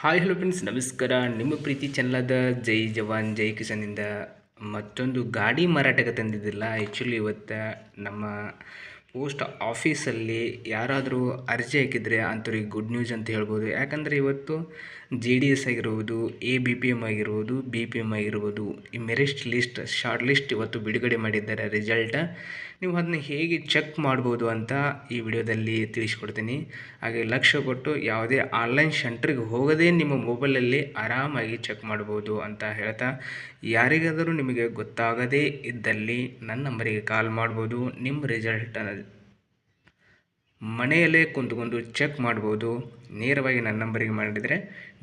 Hi hello friends ನಮಸ್ಕಾರ. ನಿಮ್ಮ ಪ್ರೀತಿ ಚೆನ್ನಲಾದ ಜೈ ಜವಾನ್, ಜೈ ಕಿಸಾನಿಂದ ಮತ್ತೊಂದು ಗಾಡಿ ಮಾರಾಟಕ್ಕೆ ತಂದಿದ್ದಿಲ್ಲ. ಆ್ಯಕ್ಚುಲಿ ಇವತ್ತು ನಮ್ಮ ಪೋಸ್ಟ್ ಆಫೀಸಲ್ಲಿ ಯಾರಾದರೂ ಅರ್ಜಿ ಹಾಕಿದರೆ ಅಂಥವ್ರಿಗೆ ಗುಡ್ ನ್ಯೂಸ್ ಅಂತ ಹೇಳ್ಬೋದು. ಯಾಕಂದರೆ ಇವತ್ತು ಜಿ ಡಿ ಎಸ್ ಆಗಿರ್ಬೋದು ಎ ಬಿ ಪಿ ಎಂ ಆಗಿರ್ಬೋದು ಬಿ ಪಿ ಎಂ ಆಗಿರ್ಬೋದು, ಈ ಮೆರಿಸ್ಟ್ ಲಿಸ್ಟ್ ಶಾರ್ಟ್ ಲಿಸ್ಟ್ ಇವತ್ತು ಬಿಡುಗಡೆ ಮಾಡಿದ್ದಾರೆ ರಿಸಲ್ಟ ನೀವು ಅದನ್ನ ಹೇಗೆ ಚೆಕ್ ಮಾಡ್ಬೋದು ಅಂತ ಈ ವಿಡಿಯೋದಲ್ಲಿ ತಿಳಿಸ್ಕೊಡ್ತೀನಿ. ಹಾಗೆ ಲಕ್ಷ್ಯ ಕೊಟ್ಟು ಯಾವುದೇ ಆನ್ಲೈನ್ ಸೆಂಟ್ರಿಗೆ ಹೋಗದೇ ನಿಮ್ಮ ಮೊಬೈಲಲ್ಲಿ ಆರಾಮಾಗಿ ಚೆಕ್ ಮಾಡ್ಬೋದು ಅಂತ ಹೇಳ್ತಾ ಯಾರಿಗಾದರೂ ನಿಮಗೆ ಗೊತ್ತಾಗದೇ ಇದ್ದಲ್ಲಿ ನನ್ನ ನಂಬರಿಗೆ ಕಾಲ್ ಮಾಡ್ಬೋದು. ನಿಮ್ಮ ರಿಸಲ್ಟ್ ಮನೆಯಲ್ಲೇ ಕುಂತ್ಕೊಂಡು ಚೆಕ್ ಮಾಡ್ಬೋದು. ನೇರವಾಗಿ ನನ್ನ ನಂಬರಿಗೆ ಮಾಡಿದರೆ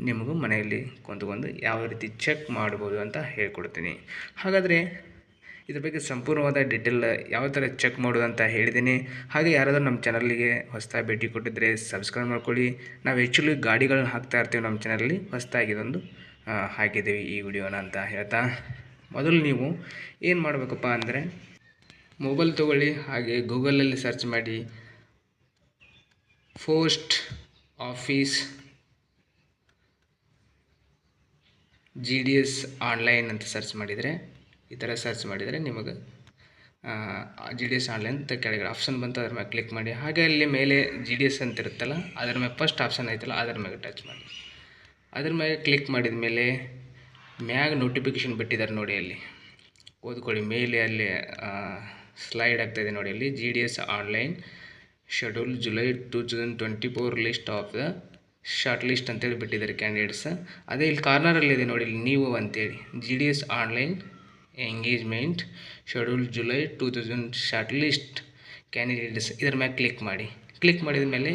ನಿಮಗೂ ಮನೆಯಲ್ಲಿ ಕುಂತ್ಕೊಂಡು ಯಾವ ರೀತಿ ಚೆಕ್ ಮಾಡ್ಬೋದು ಅಂತ ಹೇಳ್ಕೊಡ್ತೀನಿ. ಹಾಗಾದರೆ ಇದ್ರ ಬಗ್ಗೆ ಸಂಪೂರ್ಣವಾದ ಡೀಟೇಲ್ ಯಾವ ಥರ ಚೆಕ್ ಮಾಡೋದು ಅಂತ ಹೇಳಿದ್ದೀನಿ. ಹಾಗೆ ಯಾರಾದರೂ ನಮ್ಮ ಚಾನಲ್ಗೆ ಹೊಸದಾಗಿ ಭೇಟಿ ಕೊಟ್ಟಿದ್ದರೆ ಸಬ್ಸ್ಕ್ರೈಬ್ ಮಾಡ್ಕೊಳ್ಳಿ. ನಾವು ಆ್ಯಕ್ಚುಲಿ ಗಾಡಿಗಳನ್ನ ಹಾಕ್ತಾ ಇರ್ತೀವಿ ನಮ್ಮ ಚಾನಲಲ್ಲಿ. ಹೊಸದಾಗಿ ಇದೊಂದು ಹಾಕಿದ್ದೀವಿ ಈ ವಿಡಿಯೋನ ಅಂತ ಹೇಳ್ತಾ. ಮೊದಲು ನೀವು ಏನು ಮಾಡಬೇಕಪ್ಪ ಅಂದರೆ ಮೊಬೈಲ್ ತೊಗೊಳ್ಳಿ ಹಾಗೆ ಗೂಗಲಲ್ಲಿ ಸರ್ಚ್ ಮಾಡಿ. Post office G D S online ಅಂತ ಸರ್ಚ್ ಮಾಡಿದರೆ, ಈ ಥರ ಸರ್ಚ್ ಮಾಡಿದರೆ ನಿಮಗೆ ಜಿ ಡಿ ಎಸ್ ಆನ್ಲೈನ್ ಅಂತ ಕೆಳಗಡೆ ಆಪ್ಷನ್ ಬಂತು, ಅದ್ರ ಮೇಲೆ ಕ್ಲಿಕ್ ಮಾಡಿ. ಹಾಗೆ ಅಲ್ಲಿ ಮೇಲೆ ಜಿ ಡಿ ಎಸ್ ಅಂತ ಇರುತ್ತಲ್ಲ, ಅದ್ರ ಮೇಲೆ ಫಸ್ಟ್ ಆಪ್ಷನ್ ಐತಲ್ಲ, ಅದ್ರ ಮೇಲೆ ಟಚ್ ಮಾಡಿ. ಅದ್ರ ಮೇಲೆ ಕ್ಲಿಕ್ ಮಾಡಿದ ಮೇಲೆ ಮ್ಯಾಗ ನೋಟಿಫಿಕೇಷನ್ ಬಿಟ್ಟಿದ್ದಾರೆ ನೋಡಿ ಅಲ್ಲಿ. ಓದ್ಕೊಳ್ಳಿ, ಮೇಲೆ ಅಲ್ಲಿ ಸ್ಲೈಡ್ ಆಗ್ತಾಯಿದೆ ನೋಡಿ ಅಲ್ಲಿ, G D S online schedule July two thousand twenty four list of the short list ಅಂತೇಳಿ ಬಿಟ್ಟಿದ್ದಾರೆ ಕ್ಯಾಂಡಿಡೇಟ್ಸ್ ಅದೇ ಇಲ್ಲಿ ಕಾರ್ನರಲ್ಲಿದೆ ನೋಡಿ, ಇಲ್ಲಿ ನೀವು ಅಂತೇಳಿ G D S online engagement schedule July two thousand short list candidates ಇದ್ರ ಮೇಲೆ ಕ್ಲಿಕ್ ಮಾಡಿ. ಕ್ಲಿಕ್ ಮಾಡಿದ ಮೇಲೆ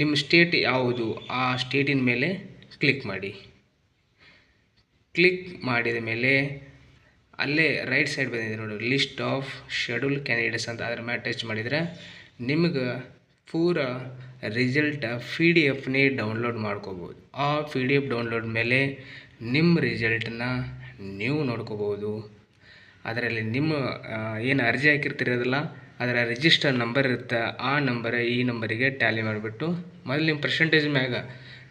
ನಿಮ್ಮ ಸ್ಟೇಟ್ ಯಾವುದು, ಆ ಸ್ಟೇಟಿನ ಮೇಲೆ ಕ್ಲಿಕ್ ಮಾಡಿ. ಕ್ಲಿಕ್ ಮಾಡಿದ ಮೇಲೆ ಅಲ್ಲೇ ರೈಟ್ ಸೈಡ್ ಬಂದಿದೆ ನೋಡಿ ಲಿಸ್ಟ್ ಆಫ್ ಶೆಡ್ಯೂಲ್ ಕ್ಯಾಂಡಿಡೇಟ್ಸ್ ಅಂತ ಅದ್ರ ಮೇಲೆ ಟಚ್ ಮಾಡಿದರೆ ನಿಮ್ಗೆ ಪೂರ ರಿಸಲ್ಟ ಪಿ ಡಿ ಎಫ್ನೇ ಡೌನ್ಲೋಡ್ ಮಾಡ್ಕೋಬೋದು. ಆ ಪಿ ಡಿ ಎಫ್ ಡೌನ್ಲೋಡ್ ಮೇಲೆ ನಿಮ್ಮ ರಿಸಲ್ಟನ್ನ ನೀವು ನೋಡ್ಕೋಬೋದು. ಅದರಲ್ಲಿ ನಿಮ್ಮ ಏನು ಅರ್ಜಿ ಹಾಕಿರ್ತಿರೋದಲ್ಲ, ಅದರ ರಿಜಿಸ್ಟರ್ ನಂಬರ್ ಇರುತ್ತೆ. ಆ ನಂಬರ್ ಈ ನಂಬರಿಗೆ ಟ್ಯಾಲಿ ಮಾಡಿಬಿಟ್ಟು ಮೊದಲು ನಿಮ್ಮ ಪರ್ಸೆಂಟೇಜ್ ಮ್ಯಾಗ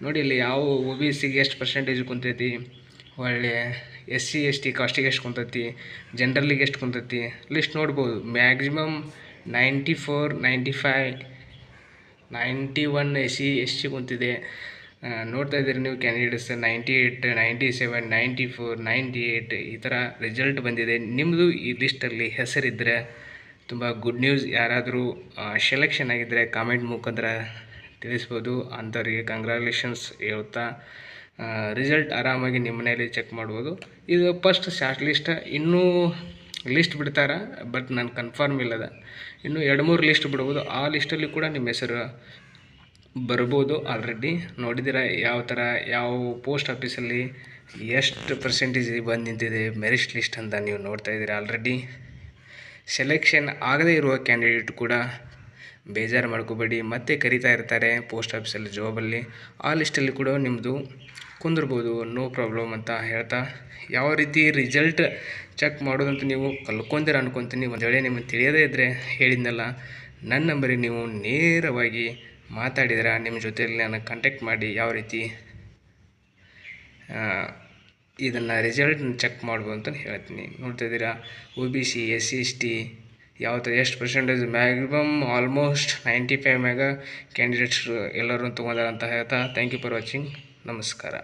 ನೋಡಿ ಇಲ್ಲಿ ಯಾವ ಒ ಬಿ ಸಿಗೆ ಎಷ್ಟು ಪರ್ಸೆಂಟೇಜ್ ಕುಂತೈತಿ, ಒಳ್ಳೆ ಎಸ್ ಸಿ ಎಸ್ ಟಿ ಕಾಸ್ಟಿಗೆ ಎಷ್ಟು ಕುಂತೈತಿ ಜನ್ರಲಿಗೆ ಎಷ್ಟು ಕುಂತೈತಿ ಲಿಸ್ಟ್ ನೋಡ್ಬೋದು. Maximum ninety four, ninety five ninety one A C S C ಕುಂತಿದೆ? ನೋಡ್ತಾ ಇದ್ದೀರಿ ನೀವು candidates ninety eight ninety seven, ninety four, ninety eight ಈ ಥರ ರಿಸಲ್ಟ್ ಬಂದಿದೆ. ನಿಮ್ಮದು ಈ ಲಿಸ್ಟಲ್ಲಿ ಹೆಸರಿದ್ದರೆ ತುಂಬ ಗುಡ್ ನ್ಯೂಸ್ ಯಾರಾದರೂ ಸೆಲೆಕ್ಷನ್ ಆಗಿದ್ದರೆ ಕಾಮೆಂಟ್ ಮುಖಾಂತರ ತಿಳಿಸ್ಬೋದು. ಅಂಥವ್ರಿಗೆ ಕಂಗ್ರ್ಯಾಲೇಷನ್ಸ್ ಹೇಳ್ತಾ ರಿಸಲ್ಟ್ ಆರಾಮಾಗಿ ನಿಮ್ಮ ಮನೆಯಲ್ಲಿ ಚೆಕ್ ಮಾಡ್ಬೋದು. ಇದು ಫಸ್ಟ್ ಶಾರ್ಟ್ ಲಿಸ್ಟ್ ಇನ್ನೂ ಲಿಸ್ಟ್ ಬಿಡ್ತಾರೆ ಬಟ್ ನಾನು ಕನ್ಫರ್ಮ್ ಇಲ್ಲದ. ಇನ್ನು ಎರಡು ಮೂರು ಲಿಸ್ಟ್ ಬಿಡ್ಬೋದು. ಆ ಲಿಸ್ಟಲ್ಲಿ ಕೂಡ ನಿಮ್ಮ ಹೆಸರು ಬರ್ಬೋದು ಆಲ್ರೆಡಿ ನೋಡಿದಿರ ಯಾವ ಥರ ಯಾವ ಪೋಸ್ಟ್ ಆಫೀಸಲ್ಲಿ ಎಷ್ಟು ಪರ್ಸೆಂಟೇಜ್ ಬಂದು ನಿಂತಿದೆ ಮೆರಿಟ್ ಲಿಸ್ಟ್ ಅಂತ ನೀವು ನೋಡ್ತಾ ಇದ್ದೀರಾ ಆಲ್ರೆಡಿ ಸೆಲೆಕ್ಷನ್ ಆಗದೇ ಇರುವ ಕ್ಯಾಂಡಿಡೇಟ್ ಕೂಡ ಬೇಜಾರು ಮಾಡ್ಕೋಬೇಡಿ. ಮತ್ತೆ ಕರಿತಾ ಇರ್ತಾರೆ ಪೋಸ್ಟ್ ಆಫೀಸಲ್ಲಿ ಜಾಬಲ್ಲಿ ಆ ಲಿಸ್ಟಲ್ಲಿ ಕೂಡ ನಿಮ್ಮದು ಕುಂದಿರ್ಬೋದು ನೋ ಪ್ರಾಬ್ಲಮ್ ಅಂತ ಹೇಳ್ತಾ, ಯಾವ ರೀತಿ ರಿಸಲ್ಟ್ ಚೆಕ್ ಮಾಡೋದಂತ ನೀವು ಕಲ್ಕೊಂದಿರ ಅನ್ಕೊತೀನಿ. ಒಂದು ವೇಳೆ ನಿಮಗೆ ತಿಳಿಯದೇ ಇದ್ದರೆ ಹೇಳಿದ್ನಲ್ಲ ನನ್ನ ನಂಬರಿಗೆ ನೀವು ನೇರವಾಗಿ ಮಾತಾಡಿದ್ರೆ ನಿಮ್ಮ ಜೊತೆಯಲ್ಲಿ ನಾನು ಕಾಂಟ್ಯಾಕ್ಟ್ ಮಾಡಿ ಯಾವ ರೀತಿ ಇದನ್ನು ರಿಸಲ್ಟ್ ಚೆಕ್ ಮಾಡ್ಬೋದು ಅಂತ ಹೇಳ್ತೀನಿ. ನೋಡ್ತಾ ಇದ್ದೀರಾ O B C S C S T ಯಾವ ಥರ ಎಷ್ಟು percentage maximum almost ninety five ಮ್ಯಾಗ ಕ್ಯಾಂಡಿಡೇಟ್ಸ್ ಎಲ್ಲರೂ ತೊಗೊಂಡಾರ ಅಂತ ಹೇಳ್ತಾ ಥ್ಯಾಂಕ್ ಯು ಫಾರ್ ವಾಚಿಂಗ್ ನಮಸ್ಕಾರ.